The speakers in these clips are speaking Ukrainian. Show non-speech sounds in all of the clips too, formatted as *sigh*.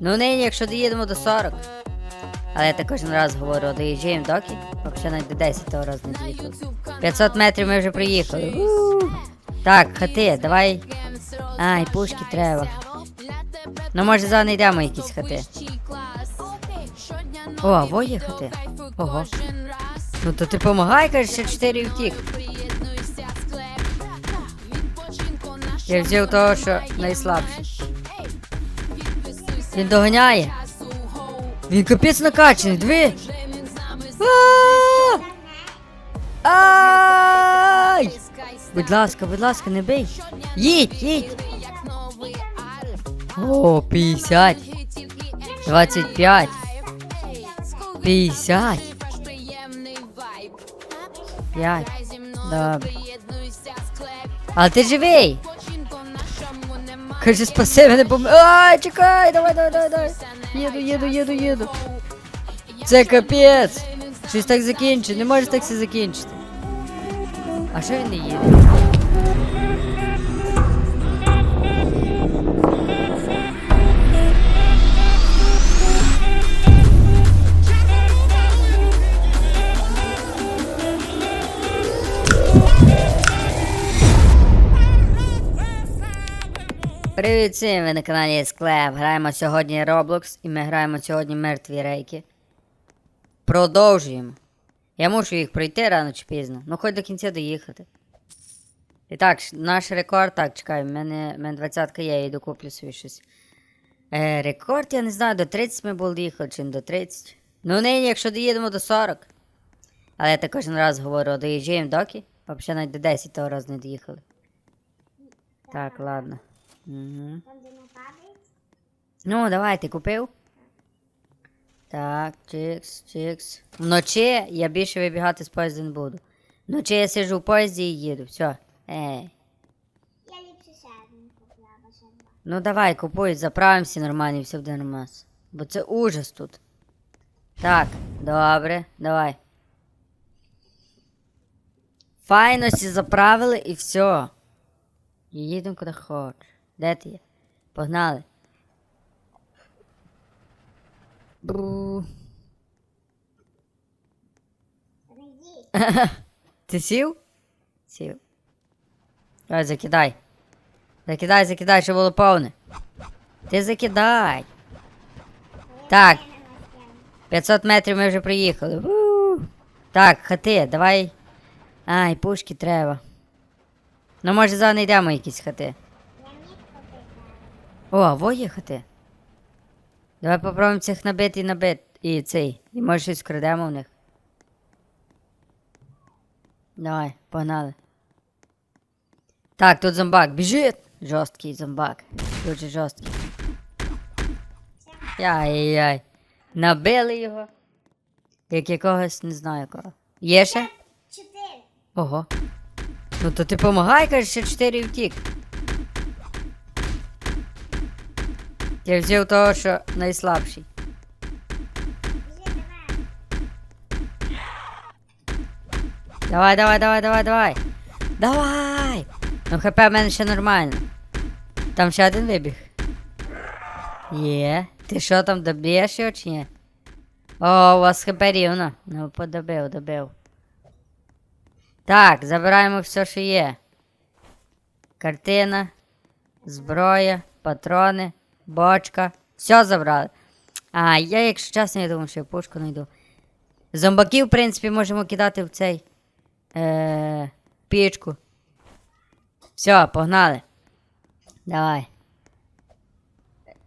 Ну нині, якщо доїдемо до 40. Але я так кожен раз говорю, доїжджаємо доки, взагалі навіть до 10 того разу не доїхали. 500 метрів ми вже приїхали. У. Так, хати, давай. Ай, пушки треба. Ну може зараз знайдемо якісь хати. О, во є хати. Ого. Ну то ти помагай, кажеш, ще 4 втік. Я взяв того, що найслабший. Він доганяє. Він капець накачаний, диви. Ай! Будь ласка, будь ласка, не бий. Їдь, їдь. О, 50. 25. 50. 5. Добре. А ти живий? Каже, спаси мене, бо... Ай, чекай, давай, давай, давай, давай. Їду, їду, їду, їду. Це капець. Щось так закінчить, не може так все закінчити. А що він не їде? Привіт всім, ви на каналі Склеп. Граємо сьогодні Roblox і ми граємо сьогодні мертві рейки. Продовжуємо. Я мушу їх пройти рано чи пізно, ну хоч до кінця доїхати. І так, наш рекорд, так, чекай, в мене, мене 20 є, я йду куплю собі щось. Е, рекорд, я не знаю, до 30 ми були їхали, чи не до 30. Ну нині, якщо доїдемо до 40. Але я так кожен раз говорю, доїжджаємо доки, взагалі навіть до 10 того разу не доїхали. Так, ладно. Угу. Там, де не падає? Ну, давай, ти купив? Так, чикс, чикс. Вночі я більше вибігати з поїзда не буду. Вночі я сиджу в поїзді і їду. Все. Ей. Я ліпше ще один ще два. Ну давай, купуй, заправимося нормально і все буде нормально. Бо це ужас тут. Так, добре, давай. Файно всі заправили і все. І їдемо куди хочеш. Де ти є? Погнали. Бру. *laughs* Ти сів? Сів. Давай, закидай. Закидай, закидай, щоб було повне. Ти закидай. Так. 500 метрів ми вже приїхали. Так, хати, давай. Ай, пушки треба. Ну, може, зараз знайдемо якісь хати. О, а во є. Давай попробуємо цих набити і набити. І цей. І може щось вкрадемо в них. Давай, погнали. Так, тут зомбак. Біжить! Жорсткий зомбак. Дуже жорсткий. Яй-яй. Набили його. Як якогось не знаю кого. Є ще? Чотири. Ого. Ну то ти помагай, кажеш, ще 4 втік. Я взяв того, що найслабший. Давай. Давай, давай, давай, давай, давай. Ну хп в мене ще нормально. Там ще один вибіг. Є. Ти що там доб'єш його чи ні? О, у вас хп рівно. Ну, подобив, добив. Так, забираємо все, що є. Картина, зброя, патрони, бочка. Все забрали. А, я, якщо чесно, я думаю, що я пушку знайду. Зомбаків, в принципі, можемо кидати в цей. Е, пічку. Все, погнали. Давай.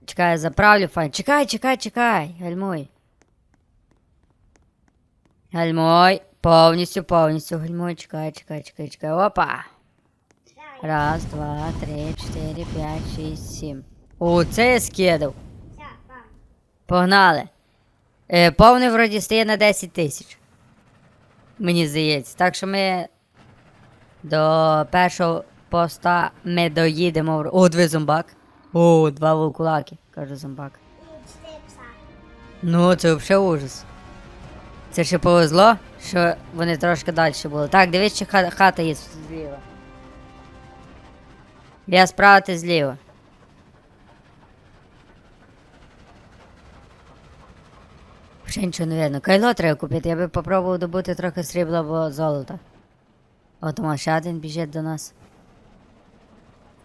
Чекай, я заправлю файн. Чекай, чекай, чекай. Гальмуй. Гальмуй. Повністю, повністю гальмуй. Чекай, чекай, чекай, чекай. Опа. Раз, два, три, чотири, п'ять, шість, сім. О, це я скидав. Погнали. Е, повний вроді стає на 10 тисяч. Мені здається. Так що ми до першого поста ми доїдемо. О, дві зомбак. О, два вулкулаки, каже зомбак. Ну, це взагалі ужас. Це ще повезло, що вони трошки далі були. Так, дивись, чи хата є зліва. Я справа, ти зліва. Ще нічого не видно. Кайло треба купити, я би попробував добути трохи срібла або золота. От може ще один біжить до нас.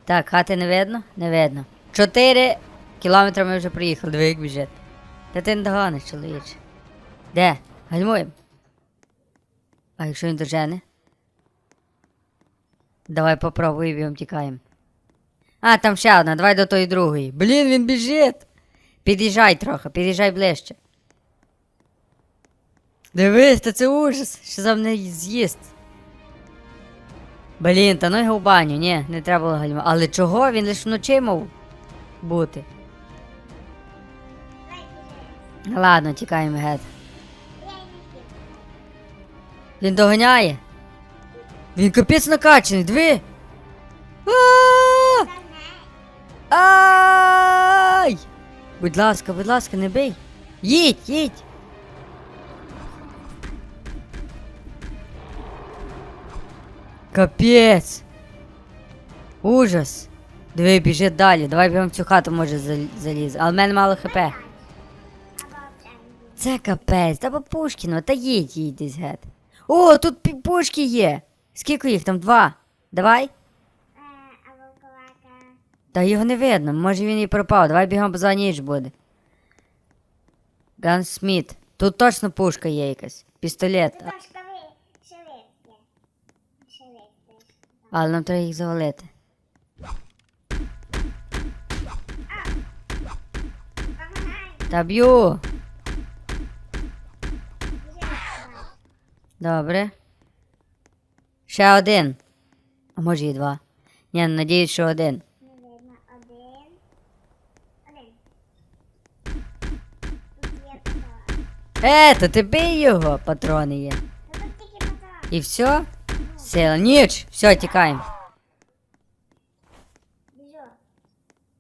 Так, хати не видно? Не видно. Чотири кілометри ми вже приїхали, диви як біжить. Та ти не догониш, чоловіче. Де? Гальмуємо. А якщо він дожене? Давай попробуємо і втікаємо. А, там ще одна, давай до тої другої. Блін, він біжить. Під'їжджай трохи, під'їжджай ближче. Дивись, та це ужас, що за мене з'їсть. Блін, та ну його в баню, ні, не треба було гальма. Але чого? Він лише вночі мав бути. Ладно, тікаємо геть. Він доганяє. Він капець накачаний, диви. Ай! Будь ласка, будь ласка, не бий. Їдь, їдь. Капець. Ужас. Диви, біжить далі. Давай бігом в цю хату може зал- заліз. Але в мене мало хп. Це капець, та Пушкіно, та їдь, їдь десь гет. О, тут пушки є. Скільки їх там? Два. Давай. Та його не видно, може він і пропав. Давай бігом, за ніч буде. Гансміт. Тут точно пушка є якась. Пістолет. Тут аж коли шелест є. Шелест. Але нам треба їх завалити. Та б'ю. Добре. Ще один. А може і два. Ні, надіюсь, що один. Е, то ти бий його, патрони є. І все? Сила. Ніч. Все, тікаємо.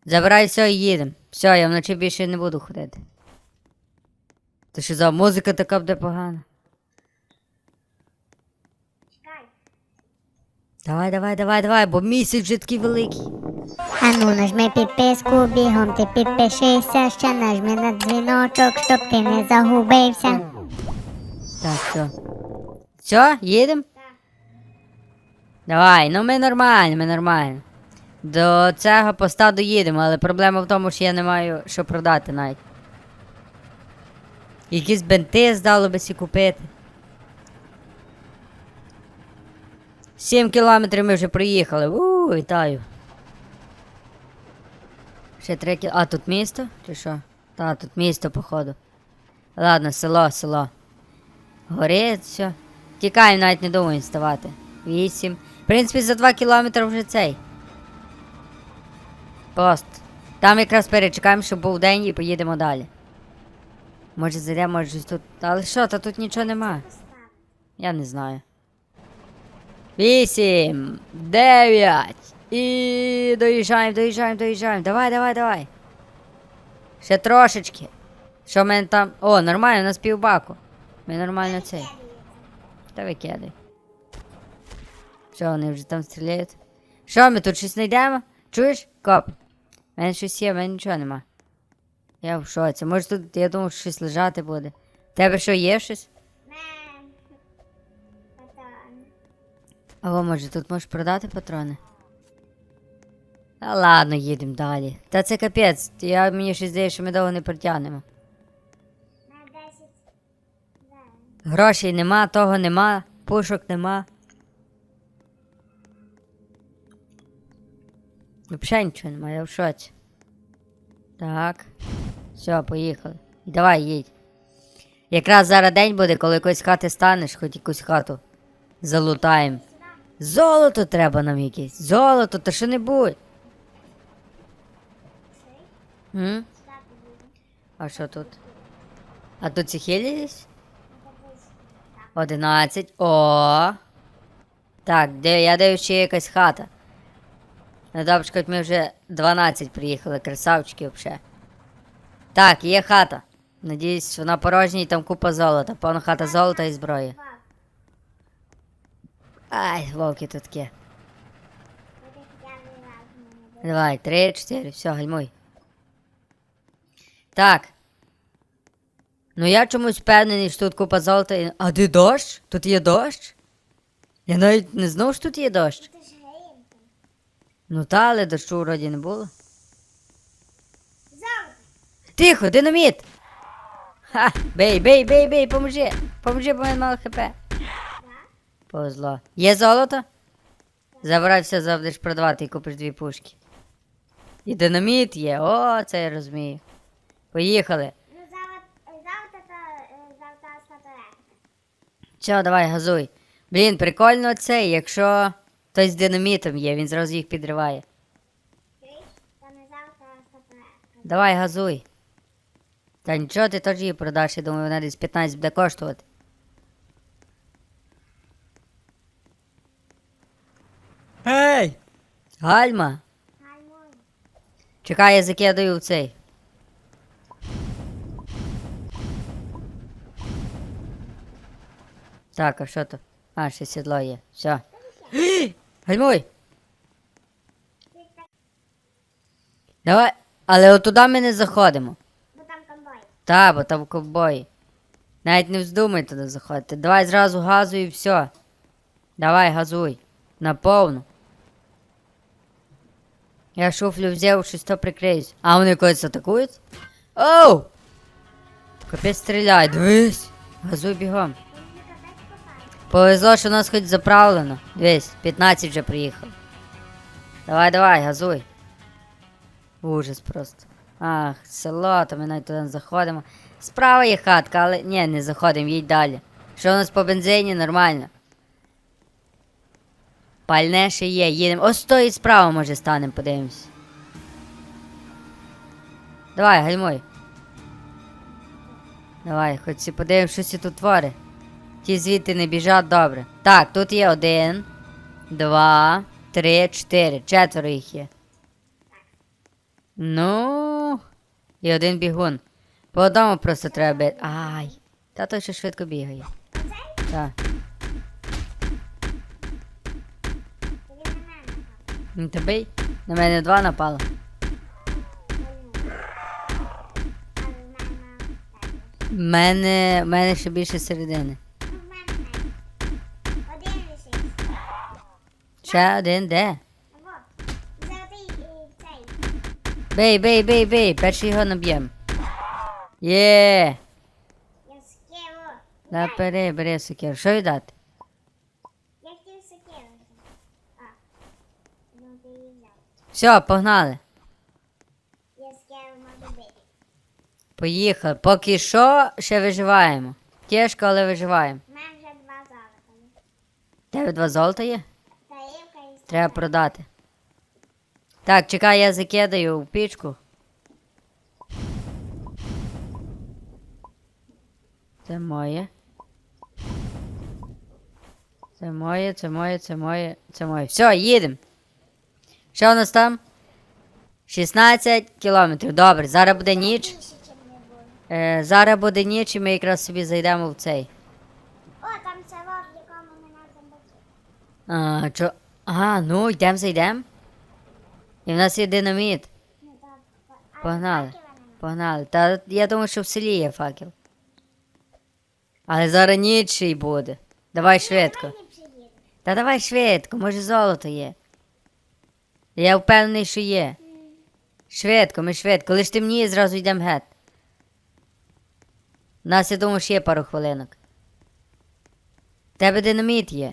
Забирай все і їдемо. Все, я вночі більше не буду ходити. То що за музика така буде погана? Давай, давай, давай, давай, бо місяць вже такий великий. Ану, нажми підписку, бігом ти підпишися, ще нажми на дзвіночок, щоб ти не загубився. Так, все. Все, їдемо? Давай, ну ми нормально, ми нормально. До цього поста доїдемо, але проблема в тому, що я не маю що продати навіть. Якісь бенти здало би сі купити. Сім кілометрів ми вже приїхали. У, вітаю. Ще три кі... А, тут місто? Чи що? Та, тут місто, походу. Ладно, село, село. Горить, все. Тікаємо, навіть не думаю ставати. Вісім. В принципі, за два кілометри вже цей. Пост. Там якраз перечекаємо, щоб був день і поїдемо далі. Може зайдемо, може щось тут. Але що, та тут нічого нема. Я не знаю. Вісім, дев'ять. І доїжджаємо, доїжджаємо, доїжджаємо. Давай, давай, давай. Ще трошечки. Що в мене там. О, нормально, у нас півбаку. Ми нормально цей. Та викидай. Що вони вже там стріляють? Що ми тут щось знайдемо? Чуєш? Коп. У мене щось є, в мене нічого нема. Я в шоці. Може тут, я думав, що щось лежати буде. Тебе що є щось? Або може тут можеш продати патрони? Та ладно, їдемо далі. Та це капець. Я мені щось здається, що ми довго не протягнемо. На 10. Грошей нема, того нема, пушок нема. Взагалі нічого нема, я в шоці. Так. Все, поїхали. Давай їдь. Якраз зараз день буде, коли якоїсь хати станеш, хоч якусь хату залутаємо. Золото треба нам якесь. Золото, та що небудь. М? А що тут? А тут ці? Подивись. 11. О. Так, де я даю ще якась хата. Ну хоч ми вже 12 приїхали, красавчики взагалі. Так, є хата. Надіюсь, вона порожня і там купа золота. Повна хата золота і зброї. Ай, вовки тут є. Давай, три, чотири, все, гальмуй. Так. Ну я чомусь впевнений, що тут купа золота. і- А де дощ? Тут є дощ? Я навіть не знав, що тут є дощ. Ну та, але дощу вроді не було. Золото. Тихо, динаміт! Ха! Бей, бей, бей, бей, поможи! Поможи, бо в мене мало хп. Повезло. Є золото? Забирай все, завжди продавати і купиш дві пушки. І динаміт є, о, це я розумію. Поїхали. Ну, золото, золото то золота статуетка. Чо, давай, газуй. Блін, прикольно це, якщо хтось з динамітом є, він зразу їх підриває. Давай, газуй. Та нічого, ти теж її продаш, я думаю, вона десь 15 буде коштувати. Ей! Гальма! Чекай, я закидаю в цей. Так, а що то? А, ще сідло є. Все. Гальмуй! Давай. Але отуда ми не заходимо. бо там комбой. Та, бо там ковбої. Навіть не вздумай туди заходити. Давай зразу газуй і все. Давай, газуй. Наповну. Я шуфлю взяв, щось то прикриюсь. А вони когось атакують? Оу! Капець стріляй, дивись. Газуй бігом. Повезло, що нас хоч заправлено. Дивись, 15 вже приїхав. Давай, давай, газуй. Ужас просто. Ах, село, то ми навіть туди заходимо. Справа є хатка, але ні, не заходимо, їдь далі. Що у нас по бензині? Нормально. Пальне ще є, їдемо. Ось стоїть справа, може, станемо, подивимось. Давай, гальмуй. Давай, хоч всі подивимось, що тут твори. Ті звідти не біжать добре. Так, тут є один, два, три, чотири. Четверо їх є. Ну. І один бігун. По одному просто треба бити. Ай. Та той ще швидко бігає. Так. Ну, бий. На мене два напало. Мене мене ще більше середини. Ну, в мене менше. Один лишився. Ще один де? Бей, бей, бей, бей. Перший його наб'єм. Є. Да, бери, бери сокиру. Що віддати? Я хотів сокиру. А. Ну, ти її взяв. Все, погнали. Я скину можу бити. Поїхали. Поки що ще виживаємо. Тяжко, але виживаємо. У мене вже два золота. Тебе два золота є? Треба продати. Так, чекай, я закидаю в пічку. Це моє. Це моє, це моє, це моє, це моє. Все, їдемо. Що у нас там? 16 кілометрів. Добре, зараз буде ніч. не. Е, зараз буде ніч і ми якраз собі зайдемо в цей. О, там село, в якому мене зомбаки. А, чо? А, ну йдемо зайдемо. І в нас є динаміт. Ну, Погнали. Погнали. Та я думаю, що в селі є факел. Але зараз ніч буде. Давай швидко. Ліпше їдемо. Та давай швидко, може золото є. Я впевнений, що є. Швидко, ми швидко. Лиш темніє, зразу йдемо геть. У нас, я думаю, ще є пару хвилинок. В Тебе динаміт є.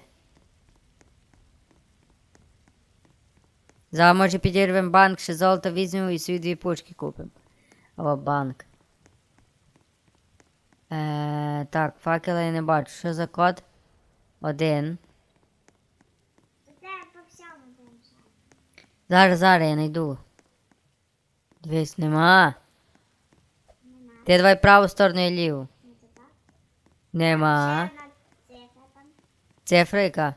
Зараз, може, підірвемо банк, ще золото візьмемо і свої дві пучки купимо. Або банк. Е, так, факела я не бачу. Що за код? Один. Зараз, зараз я знайду. Дивись, нема. Нема. Ти давай праву сторону і ліву. Нема. Яка?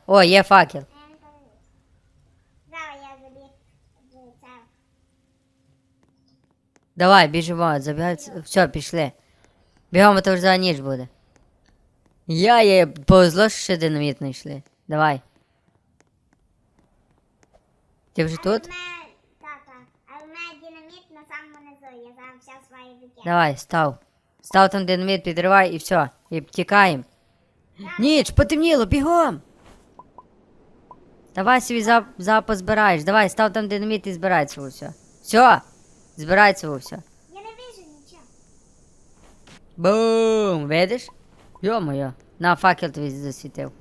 О, є факел. Я не подивлюсь. Зараз я забіг в це. Давай, біжимо, забігай. Все, пішли. Бігом, а то вже за ніч буде. Я є повезло, що ще динаміт не йшли. Давай. Ти вже тут? Давай, став. Став там динаміт, підривай і все. І втікаємо. Ніч, потемніло, бігом. Давай собі зап- запас збираєш. Давай, став там динаміт і збирай все. Все. Це все. Я не вижу нічого. Бум! Видиш? Йо-моє. На факел тобі засвітив.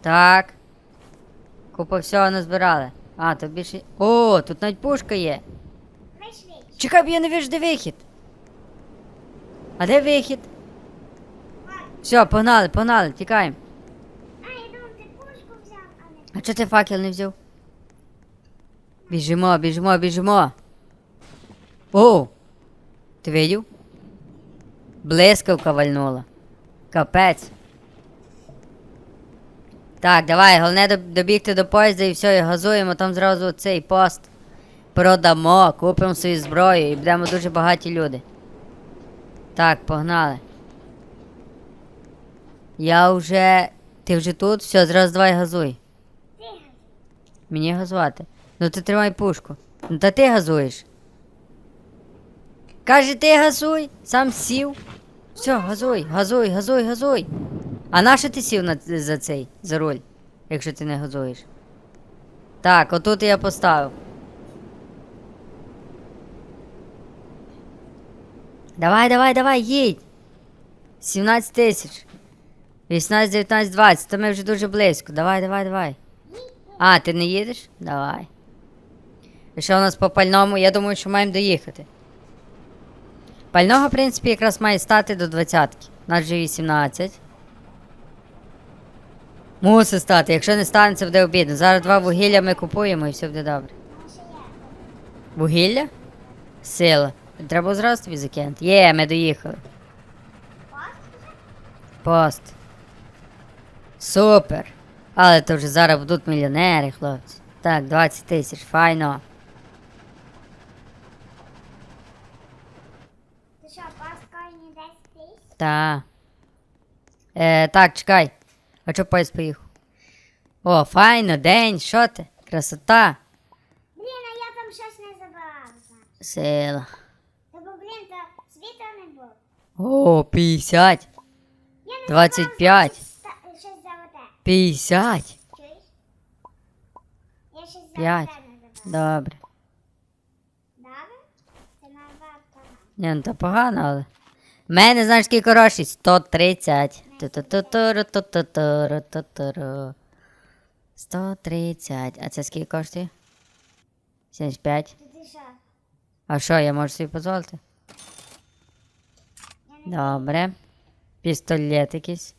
Так. Купа всього назбирали. А, тут більше. О, тут навіть пушка є. Чекай, бо я не вижу, де вихід. А де вихід? Все, погнали, погнали, тікаємо. А, я думав, ти пушку взяв, а не... А чого ти факел не взяв? Біжимо, біжимо, біжимо. О! Ти видів? Блискавка вальнула. Капець. Так, давай, головне добігти до поїзда і все, і газуємо, там зразу цей пост. Продамо, купимо собі зброю і будемо дуже багаті люди. Так, погнали. Я вже. Ти вже тут? Все, зразу давай. Газуй. Мені газувати. Ну ти тримай пушку. Ну та ти газуєш. Каже, ти газуй, сам сів. Все, газуй, газуй, газуй, газуй. А нащо ти сів на, за цей, за руль, якщо ти не газуєш? Так, отут я поставив. Давай, давай, давай, їдь. 17 тисяч. 18, 19, 20. То ми вже дуже близько. Давай, давай, давай. А, ти не їдеш? Давай. І що у нас по пальному? Я думаю, що маємо доїхати. Пального, в принципі, якраз має стати до 20-ки. У нас вже 18. Мусить стати. Якщо не стане, це буде обідно. Зараз два вугілля ми купуємо і все буде добре. Ще. Вугілля? Сила. Треба зразу тобі закинути. Є, ми доїхали. Пост. Супер. Але то вже зараз будуть мільйонери, хлопці. Так, 20 тисяч, файно. Ти що, паскойні 10 тисяч? Та. Е, так, чекай. А чо поїзд поїхав? О, файно, день, що ти? Красота. Блін, а я там щось не забрав. зараз. Сила. Та бо, блін, та світа не було. О, 50. Я не 25. забрав, щось, щось золоте. 50. Чуєш? Я щось золоте П'ять. не забрав. Добре. Добре? Це наоборот погано. Ні, ну то погано, але. Мене, знаєш, скільки грошей? 130. 130. А це скільки коштує? 75. Та ти що? А що, я можу собі дозволити? Добре. Пістолет якийсь.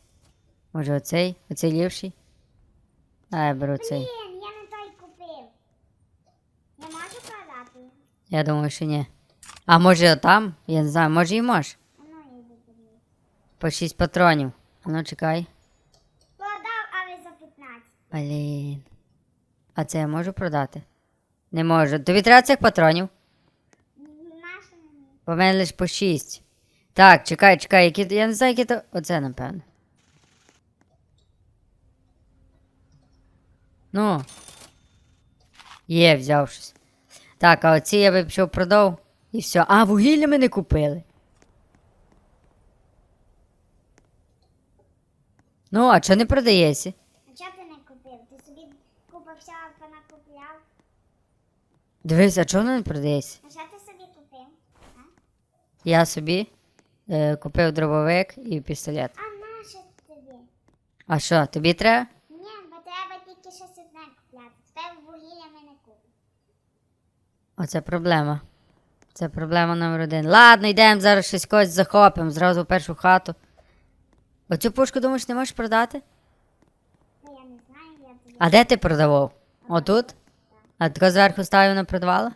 Може оцей? Оцей ліпший? А я беру цей. Блін, я не той купив. Я можу продати? Я думаю, що ні. А може там? Я не знаю, може і може. А ну, я йду тобі. По 6 патронів. А ну чекай. Продав, але за 15. Блін. А це я можу продати? Не можу. Тобі треба цих патронів? Бо в мене лише по 6. Так, чекай, чекай, які. Я не знаю, які то. Оце, напевно. Ну. Є, взяв щось. Так, а оці я би пішов продав. І все. А, вугілля ми не купили. Ну, а чого не продається? А чого ти не купив? Ти собі купа всього понакупляв? Дивись, а чого воно не продається? А що ти собі купив? А, Я собі е, купив дробовик і пістолет. а наша тобі? А що, тобі треба? Ні, бо треба тільки щось одне купляти. Тепер вугілля ми не купимо. Оце проблема. Це проблема номер один. Ладно, йдемо зараз щось когось захопимо, зразу в першу хату. Оцю пушку, думаєш, не можеш продати? Я не знаю, я. А де ти продавав? Отут? А тако зверху ставив на продавала?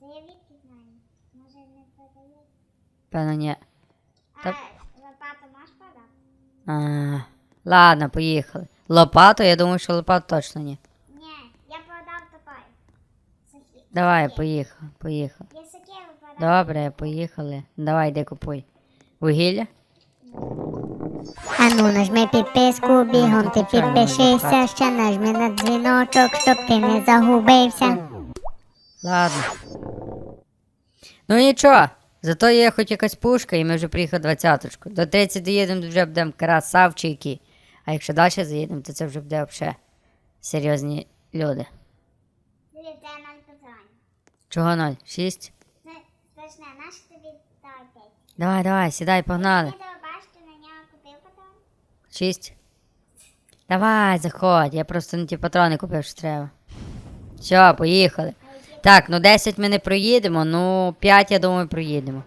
Та я відки знаю. Може не продає. Певно, ні. А Так. лопату можеш продати? А, ладно, поїхали. Лопату, я думаю, що лопату точно ні. Ні, я продав. Сахі- Давай, поїхали, поїхали. Я сокиру продав. Добре, поїхали. Давай, йди купуй. Вугілля? А ну нажми підписку, бігом ти підпишися, ще нажми на дзвіночок, щоб ти не загубився. Ладно. Ну нічого. Зато є хоч якась пушка, і ми вже приїхали двадцяточку. До 30 доїдемо, вже будемо красавчики. А якщо далі заїдемо, то це вже буде взагалі серйозні люди. Чого ноль? Шість? Давай, давай, сідай, погнали. Я тебе бачу, ти на нього купив патрон? Шість. Давай, заходь. Я просто не ті патрони купив, що треба. Все, поїхали. Так, ну 10 ми не проїдемо, ну 5, я думаю, проїдемо.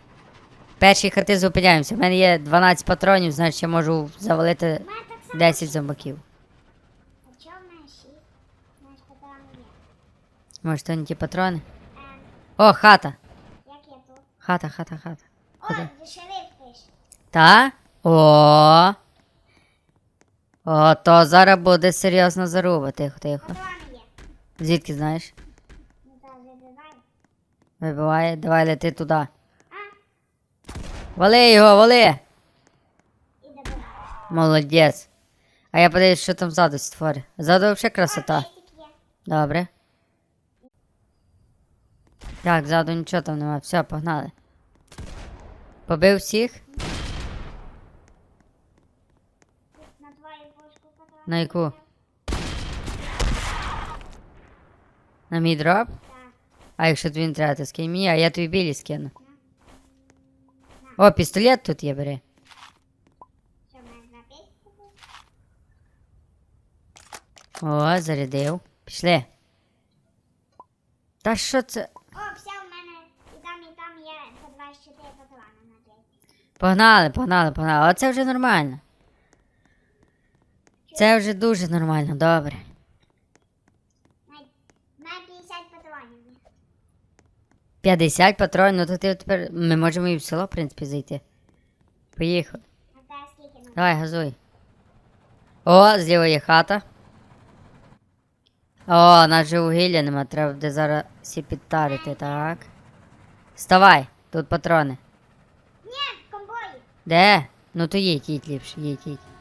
Перші хати зупиняємося. У мене є 12 патронів, значить я можу завалити У мене так само. 10 зомбаків. А чого в мене шість? Знаєш, патрони є. Може, то не ті патрони? О, хата. як я тут? Хата, хата, хата. О, дешевик пише. Та? О. О, то зараз буде серйозно заруба. Тихо, тихо. Звідки знаєш? Вибиває, давай лети туди. Вали його, вали! Молодець. А я подивлюсь, що там ззаду створить. Ззаду взагалі красота. Добре. Так, ззаду нічого там нема. Все, погнали. Побив всіх? Тут на твою пушку патрони. На яку? На мій дроп? А якщо не треба, то скинь мені, а я тобі білі скину. О, пістолет тут є, бери. О, зарядив. Пішли. Та що це? О, все, в мене і там, і там є по 24 патрони на п'ять. Погнали, погнали, погнали. Оце вже нормально. Це вже дуже нормально, добре. На 50 патронів 50 патронів, ну то ти тепер. Ми можемо і в село, в принципі, зайти. Поїхали. А скільки Давай, газуй. О, зліва є хата. О, нас же вугілля нема, треба буде зараз всі підтарити, так. Вставай, тут патрони. Ні, комбої. Де? Ну то їдь, їдь ліпше, їдь, їдь.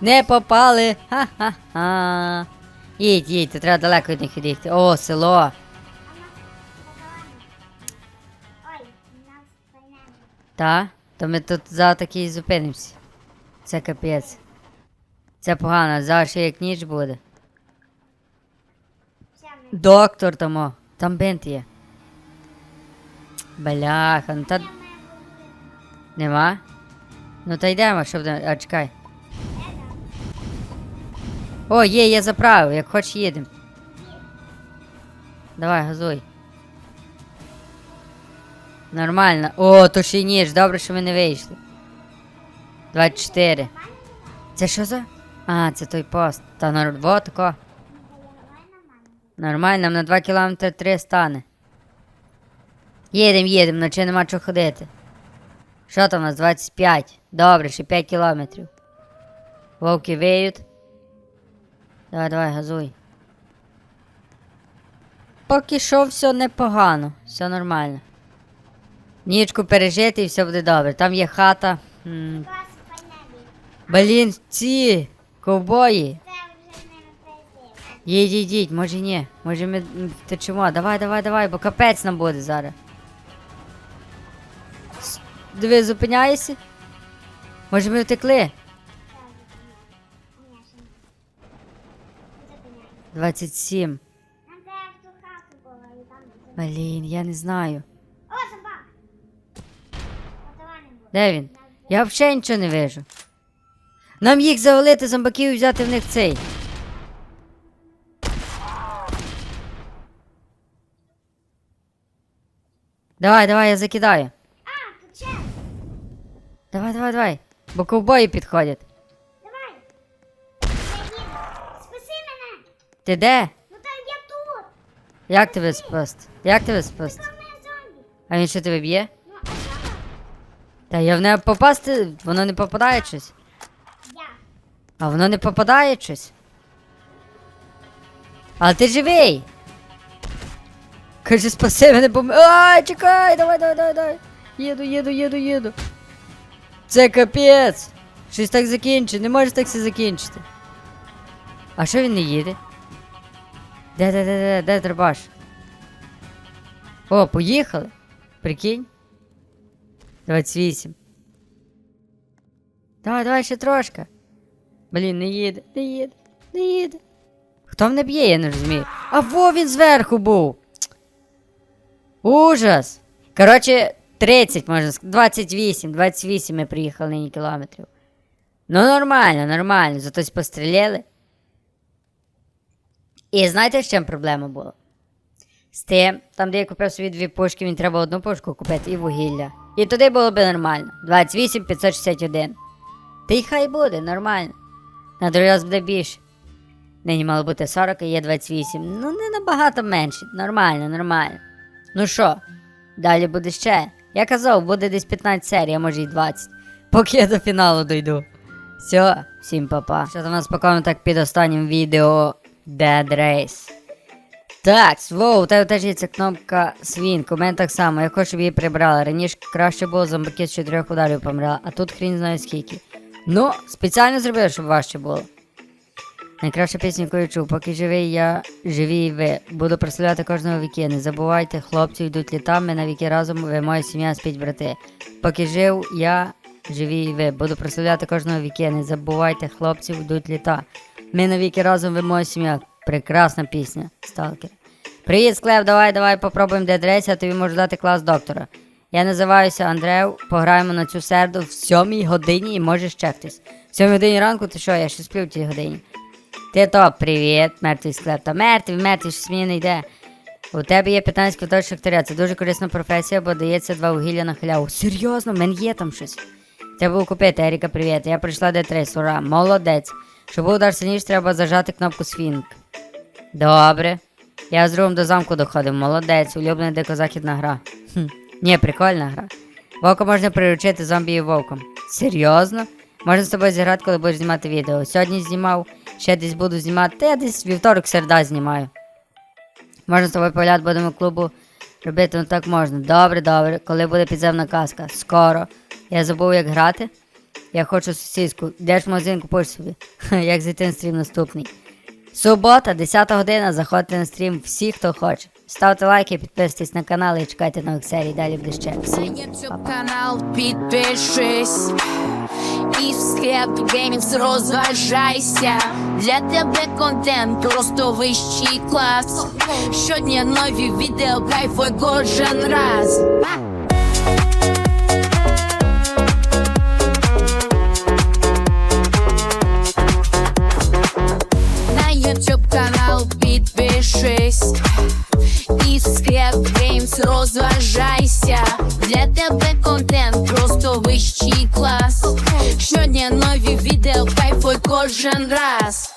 Не попали. Ха-ха-ха. Їдь, їдь, то треба далеко від них від'їхати. О, село. Та? То ми тут за такий зупинимося. Це капець. Це погано, зараз ще як ніч буде. Доктор тому. Там бинт є. Бляха, ну та нема? Ну та йдемо, щоб. А чекай. О, є, я заправив, як хоч їдемо. Давай, газуй. Нормально. О, то ще й ніж, добре, що ми не вийшли. 24. Це що за? А, це той пост. Та во тако. нормально. Нам на 2 кілометри 3 стане. Їдем, їдем, наче нема чого ходити. Що там у нас 25? Добре, ще 5 кілометрів. Вовки виють. Давай, давай, газуй. Поки що все непогано, все нормально. Нічку пережити і все буде добре. Там є хата. М. Блін, ці ковбої. Їдь, їдь, їдь, може ні. Може ми втечемо. Давай, давай, давай, бо капець нам буде зараз. Диви, зупиняєшся? Може ми втекли? 27. Нам треба в ту хату було і там. Блін, я не знаю. О, собак! Де він? Я взагалі нічого не вижу. Нам їх завалити зомбаків і взяти в них цей. Давай, давай, я закидаю. А, тут ще! Давай, давай, давай. Бо ковбої підходять. Ти де? Ну там я тут! Як тебе спасти? Як тебе спасти? А він що тебе б'є? Ну. Та я в нього попасти, воно не попадає щось. А воно не попадає щось. Але ти живий. Каже, спаси мене, бо... Ай, чекай, давай, давай, давай, давай. Їду, їду, їду, їду. Це капець. Щось так закінчить, не може так все закінчити. А що він не їде? Де, де, де, де, де дробаш? О, поїхали. Прикинь. 28. Давай, давай ще трошки. Блін, не їде, не їде, не їде. Хто мене б'є, я не розумію. А во він зверху був. Ужас. Коротше, 30, можна сказати. 28, 28 ми приїхали нині кілометрів. Ну, нормально, нормально. Зато постріляли. І знаєте, з чим проблема була? З тим, там, де я купив собі дві пушки, мені треба одну пушку купити і вугілля. І туди було б нормально. 28 561. Та й хай буде, нормально. На другий раз буде більше. Нині мало бути 40, а є 28. Ну, не набагато менше. Нормально, нормально. Ну що, далі буде ще. Я казав, буде десь 15 серій, а може й 20. Поки я до фіналу дойду. Все, всім па-па. Що у нас спокійно так під останнім відео Dead Race. Так, воу, у тебе теж кнопка свінк. У мене так само, я хочу, щоб її прибрали. Раніше краще було зомбаки з чотирьох ударів помирали, а тут хрін знає скільки. Ну, спеціально зробив, щоб важче було. Найкраща пісня, яку я чув, поки живий я, живі і ви. Буду прославляти кожного віки. Не забувайте, хлопці йдуть літами, на віки разом, ви моя сім'я, спіть брати. Поки жив я, живі і ви. Буду прославляти кожного віки. Не забувайте, хлопці йдуть літа. Ми на віки разом, ви моя сім'я. Прекрасна пісня, сталкер. Привіт, Склеп, давай, давай попробуємо дедрейс, я тобі можу дати клас доктора. Я називаюся Андрею, пограємо на цю середу в сьомій годині і можеш ще хтось. В сьомій годині ранку, ти що, я ще сплю в цій годині. Ти топ, привіт, мертвий склеп. Та мертвий, мертвий, щось мені не йде. У тебе є 15 квиток шахтаря. Це дуже корисна професія, бо дається два вугілля на халяву. Серйозно, в мене є там щось. Треба було купити, Еріка, привіт. Я прийшла D3, ура, молодець. Щоб удар сильніше, треба зажати кнопку свінг. Добре. Я з другом до замку доходив, молодець, улюблена дикозахідна гра. Хм. Ні, прикольна гра. Вовка можна приручити зомбі і вовком. Серйозно? Можна з тобою зіграти, коли будеш знімати відео. Сьогодні знімав, ще десь буду знімати, та я десь вівторок середа знімаю. Можна з тобою погуляти, будемо клубу робити, ну так можна. Добре, добре. Коли буде підземна казка? Скоро. Я забув, як грати. Я хочу сусідську. Де ж магазин купиш собі? *laughs* Як зайти на стрім наступний. Субота, 10 година, заходьте на стрім всі, хто хоче. Ставте лайки, підписуйтесь на канал і чекайте нових серій. Далі буде ще. Всім. Канал підпишись І в склеп геймінг розважайся Для тебе контент просто вищий клас Щодня нові відео, кайфуй кожен раз канал підпишись і Scrap Games розважайся Для тебе контент просто вищий клас Щодня нові відео, кайфуй кожен раз